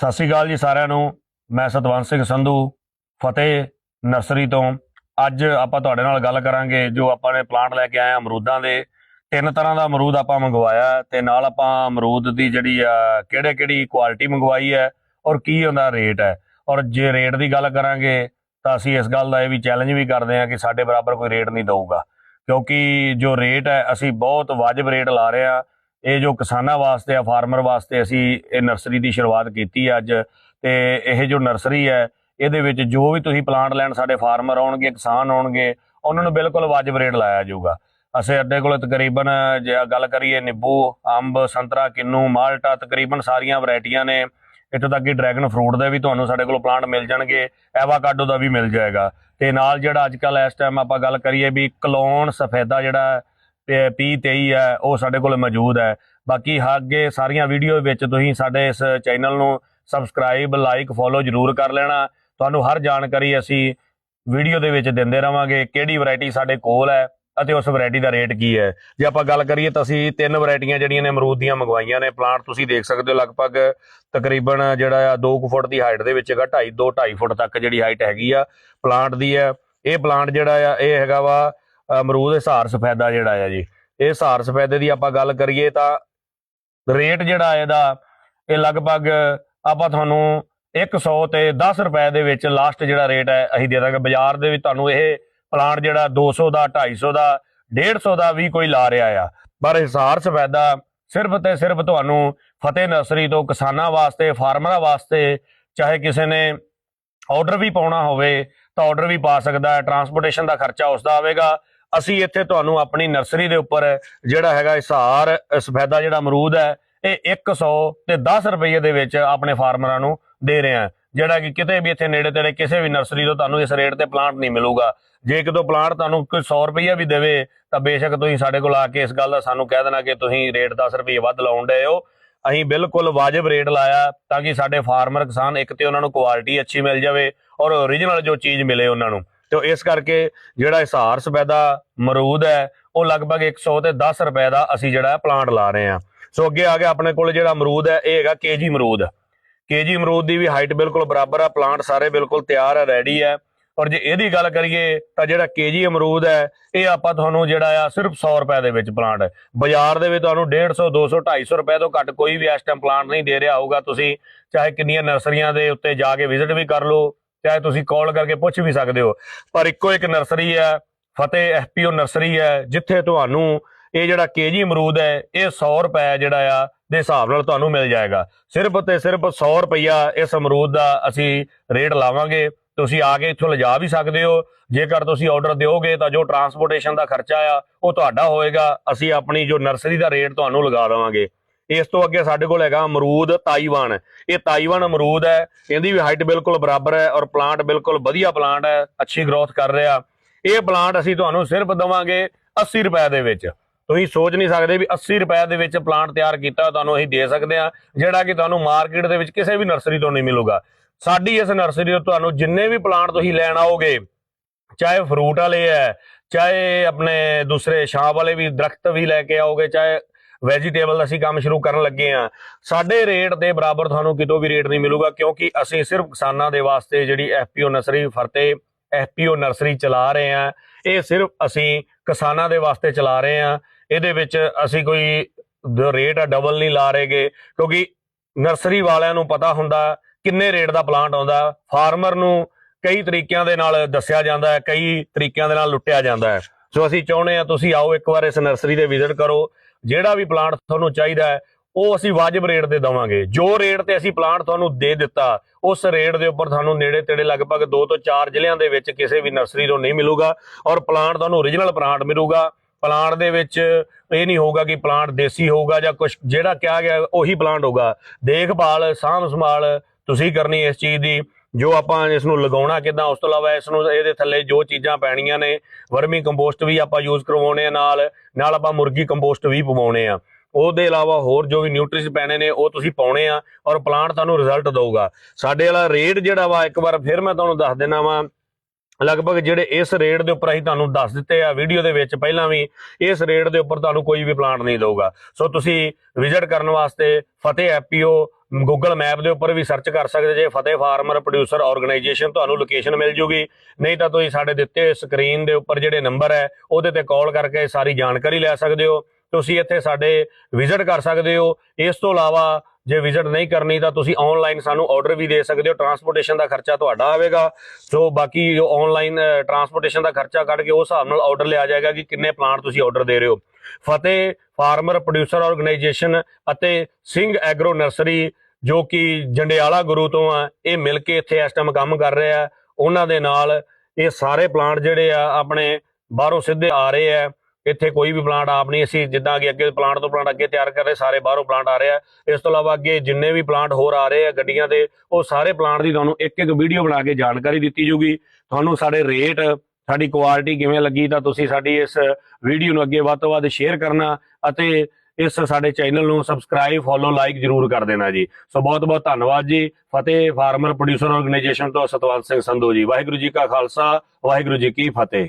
ਸਤਿ ਸ਼੍ਰੀ ਅਕਾਲ ਜੀ ਸਾਰਿਆਂ ਨੂੰ। ਮੈਂ ਸਤਵੰਤ ਸਿੰਘ ਸੰਧੂ, ਫਤਿਹ ਨਰਸਰੀ ਤੋਂ। ਅੱਜ ਆਪਾਂ ਤੁਹਾਡੇ ਨਾਲ ਗੱਲ ਕਰਾਂਗੇ ਜੋ ਆਪਾਂ ਨੇ ਪਲਾਂਟ ਲੈ ਕੇ ਆਏ ਆ ਅਮਰੂਦਾਂ ਦੇ। ਤਿੰਨ ਤਰ੍ਹਾਂ ਦਾ ਅਮਰੂਦ ਆਪਾਂ ਮੰਗਵਾਇਆ ਤੇ ਨਾਲ ਆਪਾਂ ਅਮਰੂਦ ਦੀ ਜਿਹੜੀ ਆ ਕਿਹੜੇ ਕਿਹੜੀ ਕੁਆਲਿਟੀ ਮੰਗਵਾਈ ਹੈ ਔਰ ਕੀ ਉਹਦਾ ਰੇਟ ਹੈ। ਔਰ ਜੇ ਰੇਟ ਦੀ ਗੱਲ ਕਰਾਂਗੇ ਤਾਂ ਅਸੀਂ ਇਸ ਗੱਲ ਦਾ ਇਹ ਵੀ ਚੈਲੰਜ ਵੀ ਕਰਦੇ ਹਾਂ ਕਿ ਸਾਡੇ ਬਰਾਬਰ ਕੋਈ ਰੇਟ ਨਹੀਂ ਦਊਗਾ। ਕਿਉਂਕਿ ਜੋ ਰੇਟ ਹੈ, ਅਸੀਂ ਬਹੁਤ ਵਾਜਬ ਰੇਟ ਲਾ ਰਹੇ ਹਾਂ ਇਹ ਜੋ ਕਿਸਾਨਾਂ ਵਾਸਤੇ ਆ, ਫਾਰਮਰ ਵਾਸਤੇ ਅਸੀਂ ਇਹ ਨਰਸਰੀ ਦੀ ਸ਼ੁਰੂਆਤ ਕੀਤੀ ਹੈ ਅੱਜ ਤੇ ਇਹ ਜੋ ਨਰਸਰੀ ਹੈ, ਇਹਦੇ ਵਿੱਚ ਜੋ ਵੀ ਤੁਸੀਂ ਪਲਾਂਟ ਲੈਣ ਸਾਡੇ ਫਾਰਮਰ ਆਉਣਗੇ, ਕਿਸਾਨ ਆਉਣਗੇ, ਉਹਨਾਂ ਨੂੰ ਬਿਲਕੁਲ ਵਾਜਬ ਰੇਟ ਲਾਇਆ ਜਾਊਗਾ। ਅਸੀਂ ਅੱਡੇ ਕੋਲ ਤਕਰੀਬਨ ਜੇ ਗੱਲ ਕਰੀਏ ਨਿੰਬੂ, ਅੰਬ, ਸੰਤਰਾ, ਕਿੰਨੂ, ਮਾਲਟਾ, ਤਕਰੀਬਨ ਸਾਰੀਆਂ ਵੈਰਾਈਟੀਆਂ ਨੇ। ਇੱਥੋਂ ਤੱਕ ਕਿ ਡਰੈਗਨ ਫਰੂਟ ਦੇ ਵੀ ਤੁਹਾਨੂੰ ਸਾਡੇ ਕੋਲ ਪਲਾਂਟ ਮਿਲ ਜਾਣਗੇ, ਐਵਾਕਾਡੋ ਦਾ ਵੀ ਮਿਲ ਜਾਏਗਾ। ਤੇ ਨਾਲ ਜਿਹੜਾ ਅੱਜ ਕੱਲ ਇਸ ਟਾਈਮ ਆਪਾਂ ਗੱਲ ਕਰੀਏ ਵੀ ਕਲੋਨ ਸਫੈਦਾ ਜਿਹੜਾ ਪੀ 23 ਹੈ, ਉਹ ਸਾਡੇ ਕੋਲ ਮੌਜੂਦ ਹੈ। ਬਾਕੀ ਅੱਗੇ ਸਾਰੀਆਂ ਵੀਡੀਓ ਵਿੱਚ ਤੁਸੀਂ ਸਾਡੇ ਇਸ ਚੈਨਲ ਨੂੰ ਸਬਸਕ੍ਰਾਈਬ ਲਾਈਕ ਫੋਲੋ ਜਰੂਰ ਕਰ ਲੈਣਾ। ਤੁਹਾਨੂੰ ਹਰ ਜਾਣਕਾਰੀ ਅਸੀਂ ਵੀਡੀਓ ਦੇ ਵਿੱਚ ਦਿੰਦੇ ਰਵਾਂਗੇ ਕਿਹੜੀ ਵੈਰਾਈਟੀ ਸਾਡੇ ਕੋਲ ਹੈ ਅਤੇ ਉਸ ਵੈਰਾਈਟੀ ਦਾ ਰੇਟ ਕੀ ਹੈ। ਜੇ ਆਪਾਂ ਗੱਲ ਕਰੀਏ ਤਾਂ ਅਸੀਂ ਤਿੰਨ ਵੈਰਾਈਟੀਆਂ ਜਿਹੜੀਆਂ ਨੇ ਅਮਰੂਦ ਦੀਆਂ ਮੰਗਵਾਈਆਂ ਨੇ। ਪਲਾਂਟ ਤੁਸੀਂ ਦੇਖ ਸਕਦੇ ਹੋ ਲਗਭਗ ਤਕਰੀਬਨ ਜਿਹੜਾ ਆ 2 ਫੁੱਟ ਦੀ ਹਾਈਟ ਦੇ ਵਿੱਚ ਹੈਗਾ 2.5 2 2.5 ਫੁੱਟ ਤੱਕ ਜਿਹੜੀ ਹਾਈਟ ਹੈਗੀ ਆ ਪਲਾਂਟ ਦੀ ਹੈ। ਇਹ ਪਲਾਂਟ ਜਿਹੜਾ ਆ, ਇਹ ਹੈਗਾ ਵਾ ਅਮਰੂਦ ਹਿਸਾਰ ਸਫੈਦਾ ਜਿਹੜਾ ਆ ਜੀ। ਇਹ ਹਿਸਾਰ ਸਫੈਦੇ ਦੀ ਆਪਾਂ ਗੱਲ ਕਰੀਏ ਤਾਂ ਰੇਟ ਜਿਹੜਾ ਇਹਦਾ, ਇਹ ਲਗਭਗ ਆਪਾਂ ਤੁਹਾਨੂੰ 100 ਤੇ 10 ਰੁਪਏ ਦੇ ਵਿੱਚ ਲਾਸਟ ਜਿਹੜਾ ਰੇਟ ਹੈ ਅਸੀਂ ਦੇ ਦਾਂਗੇ। ਬਾਜ਼ਾਰ ਦੇ ਵਿੱਚ ਤੁਹਾਨੂੰ ਇਹ ਪਲਾਂਟ ਜਿਹੜਾ 200 ਦਾ 250 ਦਾ 150 ਦਾ ਵੀ ਕੋਈ ਲਾ ਰਿਹਾ ਆ। ਪਰ ਹਿਸਾਰ ਸਫੈਦਾ ਸਿਰਫ ਤੇ ਸਿਰਫ ਤੁਹਾਨੂੰ ਫਤਿਹ ਨਰਸਰੀ ਤੋਂ ਕਿਸਾਨਾਂ ਵਾਸਤੇ, ਫਾਰਮਰਾਂ ਵਾਸਤੇ, ਚਾਹੇ ਕਿਸੇ ਨੇ ਆਰਡਰ ਵੀ ਪਾਉਣਾ ਹੋਵੇ ਤਾਂ ਆਰਡਰ ਵੀ ਪਾ ਸਕਦਾ ਹੈ। ਟਰਾਂਸਪੋਰਟੇਸ਼ਨ ਦਾ ਖਰਚਾ ਉਸ ਦਾ ਆਵੇਗਾ ਅਸੀਂ ਇੱਥੇ ਤੁਹਾਨੂੰ ਆਪਣੀ ਨਰਸਰੀ ਦੇ ਉੱਪਰ ਜਿਹੜਾ ਹੈਗਾ ਹਿਸਾਰ ਸਫੈਦਾ ਜਿਹੜਾ ਅਮਰੂਦ ਹੈ, ਇਹ 100 ਤੇ 10 ਰੁਪਏ ਦੇ ਵਿੱਚ ਆਪਣੇ ਫਾਰਮਰਾਂ ਨੂੰ ਦੇ ਰਹੇ ਹਾਂ। ਜਿਹੜਾ ਕਿ ਕਿਤੇ ਵੀ ਇੱਥੇ ਨੇੜੇ ਤੇੜੇ ਕਿਸੇ ਵੀ ਨਰਸਰੀ ਤੋਂ ਤੁਹਾਨੂੰ ਇਸ ਰੇਟ ਤੇ ਪਲਾਂਟ ਨਹੀਂ ਮਿਲੂਗਾ। ਜੇ ਕਿਤੋਂ ਪਲਾਂਟ ਤੁਹਾਨੂੰ ਕੋਈ 100 ਰੁਪਏ ਵੀ ਦੇਵੇ, ਤਾਂ ਬੇਸ਼ੱਕ ਤੁਸੀਂ ਸਾਡੇ ਕੋਲ ਆ ਕੇ ਇਸ ਗੱਲ ਦਾ ਸਾਨੂੰ ਕਹਿ ਦੇਣਾ ਕਿ ਤੁਸੀਂ ਰੇਟ 10 ਰੁਪਏ ਵੱਧ ਲਾਉਣ ਡਏ ਹੋ। ਅਸੀਂ ਬਿਲਕੁਲ ਵਾਜਬ ਰੇਟ ਲਾਇਆ ਤਾਂ ਕਿ ਸਾਡੇ ਫਾਰਮਰ ਕਿਸਾਨ ਇੱਕ ਤੇ ਉਹਨਾਂ ਨੂੰ ਕੁਆਲਿਟੀ ਅੱਛੀ ਮਿਲ ਜਾਵੇ ਔਰ ਓਰੀਜਨਲ ਜੋ ਚੀਜ਼ ਮਿਲੇ ਉਹਨਾਂ ਨੂੰ। ਤੇ ਇਸ ਕਰਕੇ ਜਿਹੜਾ ਹਿਸਾਰ ਸਬੈਦਾ ਮਰੂਦ ਹੈ, ਉਹ ਲਗਭਗ 100 ਤੇ 10 ਰੁਪਏ ਦਾ ਅਸੀਂ ਜਿਹੜਾ ਪਲਾਂਟ ਲਾ ਰਹੇ ਹਾਂ। ਸੋ ਅੱਗੇ ਆ ਗਿਆ ਆਪਣੇ ਕੋਲ ਜਿਹੜਾ ਅਮਰੂਦ ਹੈ, ਇਹ ਹੈਗਾ ਕੇਜੀ ਅਮਰੂਦ। ਕੇਜੀ ਅਮਰੂਦ ਦੀ ਵੀ ਹਾਈਟ ਬਿਲਕੁਲ ਬਰਾਬਰ ਆ ਪਲਾਂਟ ਸਾਰੇ ਬਿਲਕੁਲ ਤਿਆਰ ਹੈ ਰੈਡੀ ਹੈ ਔਰ ਜੇ ਇਹਦੀ ਗੱਲ ਕਰੀਏ ਤਾਂ ਜਿਹੜਾ ਕੇਜੀ ਅਮਰੂਦ ਹੈ, ਇਹ ਆਪਾਂ ਤੁਹਾਨੂੰ ਜਿਹੜਾ ਆ ਸਿਰਫ 100 ਰੁਪਏ ਦੇ ਵਿੱਚ ਪਲਾਂਟ ਬਾਜ਼ਾਰ ਦੇ ਵਿੱਚ ਤੁਹਾਨੂੰ 150 200 250 ਰੁਪਏ ਤੋਂ ਘੱਟ ਕੋਈ ਵੀ ਇਸ ਟਾਈਮ ਪਲਾਂਟ ਨਹੀਂ ਦੇ ਰਿਹਾ ਹੋਊਗਾ। ਤੁਸੀਂ ਚਾਹੇ ਕਿੰਨੀਆਂ ਨਰਸਰੀਆਂ ਦੇ ਉੱਤੇ ਜਾ ਕੇ ਵਿਜ਼ਿਟ ਵੀ ਕਰ ਲਓ ਚਾਹੇ ਤੁਸੀਂ ਕਾਲ ਕਰਕੇ ਪੁੱਛ ਵੀ ਸਕਦੇ ਹੋ, ਪਰ ਇੱਕੋ ਇੱਕ ਨਰਸਰੀ ਹੈ, ਫਤਿਹ ਐਫਪੀਓ ਨਰਸਰੀ ਹੈ, ਜਿੱਥੇ ਤੁਹਾਨੂੰ ਇਹ ਜਿਹੜਾ ਕੇਜੀ ਅਮਰੂਦ ਹੈ, ਇਹ 100 ਰੁਪਏ ਜਿਹੜਾ ਆ, ਦੇ ਹਿਸਾਬ ਨਾਲ ਤੁਹਾਨੂੰ ਮਿਲ ਜਾਏਗਾ। ਸਿਰਫ ਤੇ ਸਿਰਫ 100 ਰੁਪਈਆ ਇਸ ਅਮਰੂਦ ਦਾ ਅਸੀਂ ਰੇਟ ਲਾਵਾਂਗੇ, ਤੁਸੀਂ ਆ ਕੇ ਇੱਥੋਂ ਲਿਜਾ ਵੀ ਸਕਦੇ ਹੋ। ਜੇਕਰ ਤੁਸੀਂ ਆਰਡਰ ਦਿਓਗੇ ਤਾਂ ਜੋ ਟਰਾਂਸਪੋਰਟੇਸ਼ਨ ਦਾ ਖਰਚਾ ਆ, ਉਹ ਤੁਹਾਡਾ ਹੋਏਗਾ, ਅਸੀਂ ਆਪਣੀ ਜੋ ਨਰਸਰੀ ਦਾ ਰੇਟ ਤੁਹਾਨੂੰ ਲਗਾ ਦੇਵਾਂਗੇ। ਇਸ ਤੋਂ ਅੱਗੇ ਸਾਡੇ ਕੋਲ ਹੈਗਾ ਅਮਰੂਦ ਤਾਈਵਾਨ। ਇਹ ਤਾਈਵਾਨ ਅਮਰੂਦ ਹੈ। ਇਹਦੀ ਵੀ ਹਾਈਟ ਬਿਲਕੁਲ ਬਰਾਬਰ ਹੈ ਔਰ ਪਲਾਂਟ ਬਿਲਕੁਲ ਵਧੀਆ ਪਲਾਂਟ ਹੈ, ਅੱਛੀ ਗਰੋਥ ਕਰ ਰਿਹਾ। ਇਹ ਪਲਾਂਟ ਅਸੀਂ ਤੁਹਾਨੂੰ ਸਿਰਫ ਦਵਾਂਗੇ 80 ਰੁਪਏ ਦੇ ਵਿੱਚ। ਤੁਸੀਂ ਸੋਚ ਨਹੀਂ ਸਕਦੇ ਵੀ 80 ਰੁਪਏ ਦੇ ਵਿੱਚ ਪਲਾਂਟ ਤਿਆਰ ਕੀਤਾ, ਤੁਹਾਨੂੰ ਅਸੀਂ ਦੇ ਸਕਦੇ ਹਾਂ, ਜਿਹੜਾ ਕਿ ਤੁਹਾਨੂੰ ਮਾਰਕੀਟ ਦੇ ਵਿੱਚ ਕਿਸੇ ਵੀ ਨਰਸਰੀ ਤੋਂ ਨਹੀਂ ਮਿਲੂਗਾ। ਸਾਡੀ ਇਸ ਨਰਸਰੀ ਤੋਂ ਤੁਹਾਨੂੰ ਜਿੰਨੇ ਵੀ ਪਲਾਂਟ ਤੁਸੀਂ ਲੈਣ ਆਓਗੇ, ਚਾਹੇ ਫਰੂਟ ਵਾਲੇ ਹੈ, ਚਾਹੇ ਆਪਣੇ ਦੂਸਰੇ ਛਾਂ ਵਾਲੇ ਵੀ ਦਰਖਤ ਵੀ ਲੈ ਕੇ ਆਓਗੇ, ਚਾਹੇ ਵੈਜੀਟੇਬਲ ਅਸੀਂ ਕੰਮ ਸ਼ੁਰੂ ਕਰਨ ਲੱਗੇ ਆ ਸਾਡੇ ਰੇਟ ਦੇ ਬਰਾਬਰ ਤੁਹਾਨੂੰ ਕਿਤੋਂ ਵੀ ਰੇਟ ਨਹੀਂ ਮਿਲੂਗਾ ਕਿਉਂਕਿ ਅਸੀਂ ਸਿਰਫ ਕਿਸਾਨਾਂ ਦੇ ਵਾਸਤੇ ਜਿਹੜੀ ਐਫਪੀਓ ਨਰਸਰੀ ਫਰਤੇ ਐਫਪੀਓ ਨਰਸਰੀ ਚਲਾ ਰਹੇ ਆ ਇਹ ਸਿਰਫ ਅਸੀਂ ਕਿਸਾਨਾਂ ਦੇ ਵਾਸਤੇ ਚਲਾ ਰਹੇ ਆ ਇਹਦੇ ਵਿੱਚ ਅਸੀਂ ਕੋਈ ਰੇਟ ਆ ਡਬਲ ਨਹੀਂ ਲਾ ਰਹੇਗੇ ਕਿਉਂਕਿ ਨਰਸਰੀ ਵਾਲਿਆਂ ਨੂੰ ਪਤਾ ਹੁੰਦਾ ਕਿੰਨੇ ਰੇਟ ਦਾ ਪਲਾਂਟ ਆਉਂਦਾ। ਫਾਰਮਰ ਨੂੰ ਕਈ ਤਰੀਕਿਆਂ ਦੇ ਨਾਲ ਦੱਸਿਆ ਜਾਂਦਾ ਹੈ, ਕਈ ਤਰੀਕਿਆਂ ਦੇ ਨਾਲ ਲੁੱਟਿਆ ਜਾਂਦਾ ਹੈ। ਸੋ ਅਸੀਂ ਚਾਹੁੰਦੇ ਆ ਤੁਸੀਂ ਆਓ ਇੱਕ ਵਾਰ ਇਸ ਨਰਸਰੀ ਦੇ ਵਿਜ਼ਿਟ ਕਰੋ। ਜਿਹੜਾ ਵੀ ਪਲਾਂਟ ਤੁਹਾਨੂੰ ਚਾਹੀਦਾ ਹੈ, ਉਹ ਅਸੀਂ ਵਾਜਬ ਰੇਟ ਤੇ ਦਵਾਂਗੇ। ਜੋ ਰੇਟ ਤੇ ਅਸੀਂ ਪਲਾਂਟ ਤੁਹਾਨੂੰ ਦੇ ਦਿੱਤਾ, ਉਸ ਰੇਟ ਦੇ ਉੱਪਰ ਤੁਹਾਨੂੰ ਨੇੜੇ ਤੇੜੇ ਲਗਭਗ 2 ਤੋਂ 4 ਜ਼ਿਲ੍ਹਿਆਂ ਦੇ ਵਿੱਚ ਕਿਸੇ ਵੀ ਨਰਸਰੀ ਤੋਂ ਨਹੀਂ ਮਿਲੂਗਾ ਔਰ ਪਲਾਂਟ ਤੁਹਾਨੂੰ ਓਰੀਜਨਲ ਪਲਾਂਟ ਮਿਲੂਗਾ। ਪਲਾਂਟ ਦੇ ਵਿੱਚ ਇਹ ਨਹੀਂ ਹੋਊਗਾ ਕਿ ਪਲਾਂਟ ਦੇਸੀ ਹੋਊਗਾ ਜਾਂ ਕੁਝ ਜਿਹੜਾ ਕਿਹਾ ਗਿਆ ਉਹੀ ਪਲਾਂਟ ਹੋਊਗਾ। ਦੇਖਭਾਲ ਸਾਂਭ ਸੰਭਾਲ ਤੁਸੀਂ ਕਰਨੀ ਇਸ ਚੀਜ਼ ਦੀ। ਜੋ ਆਪਾਂ ਇਸ ਨੂੰ ਲਗਾਉਣਾ ਕਿਦਾਂ, ਉਸ ਤੋਂ ਇਲਾਵਾ ਇਸ ਨੂੰ ਇਹਦੇ ਥੱਲੇ ਜੋ ਚੀਜ਼ਾਂ ਪੈਣੀਆਂ ਨੇ, ਵਰਮੀ ਕੰਪੋਸਟ ਵੀ ਆਪਾਂ ਯੂਜ਼ ਕਰਵਾਉਣੇ ਆ ਨਾਲ ਨਾਲ ਆਪਾਂ ਮੁਰਗੀ ਕੰਪੋਸਟ ਵੀ ਪਵਾਉਣੇ ਆ। ਉਹਦੇ ਇਲਾਵਾ ਹੋਰ ਜੋ ਵੀ ਨਿਊਟ੍ਰੀਸ ਪੈਣੇ ਨੇ, ਉਹ ਤੁਸੀਂ ਪਾਉਣੇ ਆ ਔਰ ਪਲਾਂਟ ਤੁਹਾਨੂੰ ਰਿਜ਼ਲਟ ਦਊਗਾ। ਸਾਡੇ ਵਾਲਾ ਰੇਟ ਜਿਹੜਾ ਵਾ, ਇੱਕ ਵਾਰ ਫਿਰ ਮੈਂ ਤੁਹਾਨੂੰ ਦੱਸ ਦੇਣਾ ਵਾ। ਲਗਭਗ ਜਿਹੜੇ ਇਸ ਰੇਟ ਦੇ ਉੱਪਰ ਅਸੀਂ ਤੁਹਾਨੂੰ ਦੱਸ ਦਿੱਤੇ ਆ ਵੀਡੀਓ ਦੇ ਵਿੱਚ ਪਹਿਲਾਂ ਵੀ, ਇਸ ਰੇਟ ਦੇ ਉੱਪਰ ਤੁਹਾਨੂੰ ਕੋਈ ਵੀ ਪਲਾਂਟ ਨਹੀਂ ਦਊਗਾ। ਸੋ ਤੁਸੀਂ ਵਿਜ਼ਿਟ ਕਰਨ ਵਾਸਤੇ ਫਤਿਹ ਐਪੀਓ ਗੂਗਲ ਮੈਪ ਦੇ ਉੱਪਰ ਵੀ ਸਰਚ ਕਰ ਸਕਦੇ ਜੇ, ਫਤਿਹ ਫਾਰਮਰ ਪ੍ਰੋਡਿਊਸਰ ਆਰਗੇਨਾਈਜੇਸ਼ਨ ਤੁਹਾਨੂੰ ਲੋਕੇਸ਼ਨ ਮਿਲ ਜੂਗੀ। ਨਹੀਂ ਤਾਂ ਤੁਸੀਂ ਸਾਡੇ ਦਿੱਤੇ ਹੋਏ ਸਕਰੀਨ ਦੇ ਉੱਪਰ ਜਿਹੜੇ ਨੰਬਰ ਹੈ, ਉਹਦੇ ਤੇ ਕਾਲ ਕਰਕੇ ਸਾਰੀ ਜਾਣਕਾਰੀ ਲੈ ਸਕਦੇ ਹੋ। ਤੁਸੀਂ ਇੱਥੇ ਸਾਡੇ ਵਿਜ਼ਿਟ ਕਰ ਸਕਦੇ ਹੋ। ਇਸ ਤੋਂ ਇਲਾਵਾ ਜੇ ਵਿਜ਼ਿਟ ਨਹੀਂ ਕਰਨੀ ਤਾਂ ਤੁਸੀਂ ਆਨਲਾਈਨ ਸਾਨੂੰ ਆਰਡਰ ਵੀ ਦੇ ਸਕਦੇ ਹੋ। ਟਰਾਂਸਪੋਰਟੇਸ਼ਨ ਦਾ ਖਰਚਾ ਤੁਹਾਡਾ ਆਵੇਗਾ। ਸੋ ਬਾਕੀ ਜੋ ਆਨਲਾਈਨ ਟਰਾਂਸਪੋਰਟੇਸ਼ਨ ਦਾ ਖਰਚਾ ਕੱਢ ਕੇ ਉਸ ਹਿਸਾਬ ਨਾਲ ਆਰਡਰ ਲਿਆ ਜਾਏਗਾ ਕਿ ਕਿੰਨੇ ਪਲਾਂਟ ਤੁਸੀਂ ਆਰਡਰ ਦੇ ਰਹੇ ਹੋ। ਫਤਿਹ ਫਾਰਮਰ ਪ੍ਰੋਡਿਊਸਰ ਆਰਗੇਨਾਈਜੇਸ਼ਨ ਅਤੇ ਸਿੰਘ ਐਗਰੋ ਨਰਸਰੀ ਜੋ ਕਿ ਜੰਡਿਆਲਾ ਗੁਰੂ ਤੋਂ ਆ, ਇਹ ਮਿਲ ਕੇ ਇੱਥੇ ਇਸ ਟਾਈਮ ਕੰਮ ਕਰ ਰਿਹਾ। ਉਹਨਾਂ ਦੇ ਨਾਲ ਇਹ ਸਾਰੇ ਪਲਾਂਟ ਜਿਹੜੇ ਆ, ਆਪਣੇ ਬਾਹਰੋਂ ਸਿੱਧੇ ਆ ਰਹੇ ਆ। ਇੱਥੇ ਕੋਈ ਵੀ ਪਲਾਂਟ ਆਪ ਨਹੀਂ। ਅਸੀਂ ਜਿੱਦਾਂ ਕਿ ਅੱਗੇ ਪਲਾਂਟ ਤੋਂ ਪਲਾਂਟ ਅੱਗੇ ਤਿਆਰ ਕਰ ਰਹੇ, ਸਾਰੇ ਬਾਹਰੋਂ ਪਲਾਂਟ ਆ ਰਿਹਾ ਇਸ ਤੋਂ ਇਲਾਵਾ ਅੱਗੇ ਜਿੰਨੇ ਵੀ ਪਲਾਂਟ ਹੋਰ ਆ ਰਹੇ ਆ ਗੱਡੀਆਂ ਦੇ, ਉਹ ਸਾਰੇ ਪਲਾਂਟ ਦੀ ਤੁਹਾਨੂੰ ਇੱਕ ਇੱਕ ਵੀਡੀਓ ਬਣਾ ਕੇ ਜਾਣਕਾਰੀ ਦਿੱਤੀ ਜੂਗੀ ਤੁਹਾਨੂੰ ਸਾਡੇ ਰੇਟ ਸਾਡੀ ਕੁਆਲਿਟੀ ਕਿਵੇਂ ਲੱਗੀ ਤਾਂ ਤੁਸੀਂ ਸਾਡੀ ਇਸ ਵੀਡੀਓ ਨੂੰ ਅੱਗੇ ਵੱਧ ਤੋਂ ਵੱਧ ਸ਼ੇਅਰ ਕਰਨਾ ਅਤੇ ਇਸ ਸਾਡੇ ਚੈਨਲ ਨੂੰ ਸਬਸਕ੍ਰਾਈਬ ਫੋਲੋ ਲਾਈਕ ਜਰੂਰ ਕਰ ਦੇਣਾ ਜੀ। ਸੋ ਬਹੁਤ ਬਹੁਤ ਧੰਨਵਾਦ ਜੀ। ਫਤਿਹ ਫਾਰਮਰ ਪ੍ਰੋਡਿਊਸਰ ਆਰਗੇਨਾਈਜੇਸ਼ਨ ਤੋਂ ਸਤਵੰਤ ਸਿੰਘ ਸੰਧੂ ਜੀ। ਵਾਹਿਗੁਰੂ ਜੀ ਕਾ ਖਾਲਸਾ, ਵਾਹਿਗੁਰੂ ਜੀ ਕੀ ਫਤਿਹ।